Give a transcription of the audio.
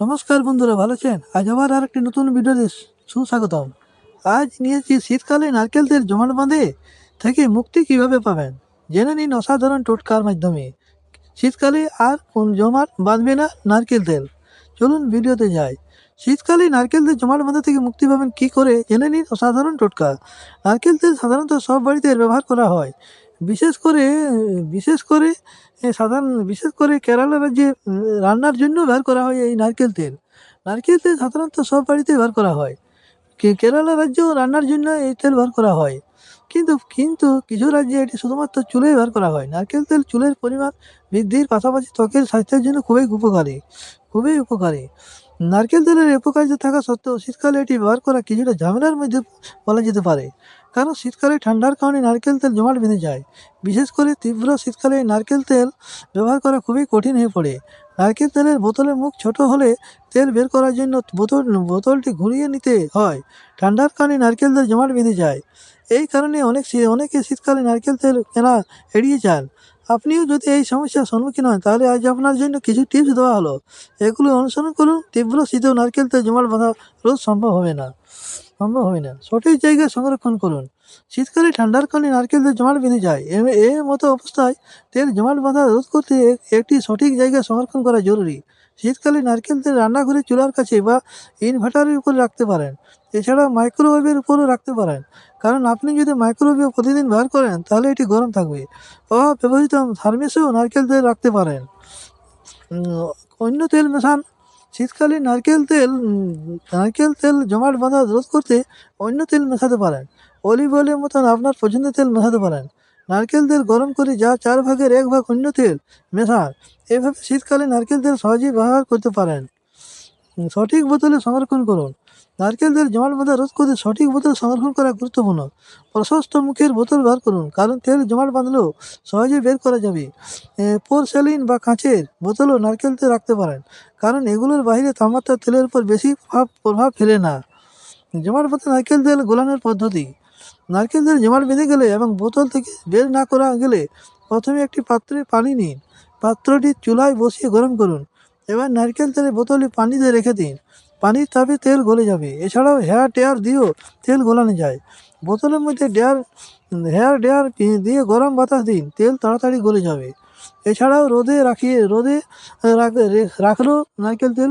নমস্কার বন্ধুরা, ভালো আছেন? আজ আবার আর একটি নতুন ভিডিওতে সুস্বাগতম। আজ নিয়েছি শীতকালে নারকেল তেল জমাট বাঁধে থেকে মুক্তি কীভাবে পাবেন? জেনে নিন অসাধারণ টোটকার মাধ্যমে। শীতকালে আর কোন জমাট বাঁধবে না নারকেল তেল চলুন ভিডিওতে যাই। শীতকালে নারকেল তেল জমাট বাঁধা থেকে মুক্তি পাবেন কী করে? জেনে নিন অসাধারণ টোটকা। নারকেল তেল সাধারণত সব বাড়িতে ব্যবহার করা হয়। বিশেষ করে বিশেষ করে সাধারণ, বিশেষ করে কেরালা রাজ্যে রান্নার জন্য ব্যবহার করা হয় এই নারকেল তেল। নারকেল তেল সাধারণত সব বাড়িতে ব্যবহার করা হয়। কেরালা রাজ্যেও রান্নার জন্য এই তেল ব্যবহার করা হয়। কিন্তু কিন্তু কিছু রাজ্যে এটি শুধুমাত্র চুলে ব্যবহার করা হয়। নারকেল তেল চুলের পরিমাণ বৃদ্ধির পাশাপাশি ত্বকের স্বাস্থ্যের জন্য খুবই উপকারী খুবই উপকারী। নারকেল তেলের উপকারিতা থাকা সত্ত্বেও শীতকালে এটি ব্যবহার করা কিছুটা ঝামেলার মধ্যে বলা যেতে পারে। কারণ শীতকালে ঠান্ডার কারণে নারকেল তেল জমাট বেঁধে যায়? বিশেষ করে তীব্র শীতকালে নারকেল তেল ব্যবহার করা খুবই কঠিন হয়ে পড়ে। নারকেল তেলের বোতলের মুখ ছোট হলে তেল বের করার জন্য বোতল, বোতলটি ঘুরিয়ে নিতে হয়। ঠান্ডার কারণে নারকেল তেল জমাট বেঁধে যায়। এই কারণে অনেক অনেকে শীতকালে নারকেল তেল কেনা এড়িয়ে যান। আপনিও যদি এই সমস্যার সম্মুখীন হন, তাহলে আজ আপনার জন্য কিছু টিপস দেওয়া হলো। এগুলো অনুসরণ করুন। তীব্র শীত নারকেল তেল জমাট বাঁধা রোজ সম্ভব হবে না। সম্ভব হবে না। সঠিক জায়গায় সংরক্ষণ করুন। শীতকালে ঠান্ডার কারণে নারকেল তেল জমাট বেঁধে যায়। এ- মতো অবস্থায় তেল জমাট বাঁধা রোধ করতে একটি সঠিক জায়গায় সংরক্ষণ করা জরুরি। শীতকালে নারকেল তেল রান্নাঘরে চুলার কাছে বা ইনভার্টারের উপরে রাখতে পারেন। এছাড়া মাইক্রোওয়েভের উপরও রাখতে পারেন। কারণ আপনি যদি মাইক্রোওয়েভ প্রতিদিন ব্যবহার করেন, তাহলে এটি গরম থাকবে। অব্যবহৃত থার্মেসেও নারকেল তেল রাখতে পারেন। অন্য তেল মেশান শীতকালে নারকেল তেল নারকেল তেল জমাট বাঁধা রোধ করতে অন্য তেল মেশাতে পারেন। অলিভ অয়েলের মতন আপনার পছন্দের তেল মেশাতে পারেন। নারকেল তেল গরম করে যা চার ভাগের এক ভাগ অন্য তেল মেশান। এভাবে শীতকালে নারকেল তেল সহজেই ব্যবহার করতে পারেন। সঠিক বোতলে সংরক্ষণ করুন। নারকেল তেল জমাট বাঁধা রোধ করতে সঠিক বোতল সংরক্ষণ করা গুরুত্বপূর্ণ। প্রশস্ত মুখের বোতল ব্যবহার করুন, কারণ তেল জমাট বাঁধলেও সহজে বের করা যাবে। পোরসেলিন বা কাঁচের বোতলও নারকেল তেল রাখতে পারেন, কারণ এগুলোর বাইরে তাপমাত্রা তেলের উপর বেশি প্রভাব প্রভাব ফেলে না। জমাট বাঁধা নারকেল তেল গোলানোর পদ্ধতি। নারকেল তেল জমাট বেঁধে গেলে এবং বোতল থেকে বের না করা গেলে প্রথমে একটি পাত্রে পানি নিন। পাত্রটি চুলায় বসিয়ে গরম করুন। এবার নারকেল তেলের বোতলে পানিতে রেখে দিন। পানির তাপে তেল গলে যাবে। এছাড়াও হেয়ার টেয়ার দিয়েও তেল গলানো যায়। বোতলের মধ্যে ডেয়ার, হেয়ার ডেয়ার দিয়ে গরম বাতাস দিন, তেল তাড়াতাড়ি গলে যাবে। এছাড়াও রোদে রাখিয়ে, রোদে রাখলেও নারকেল তেল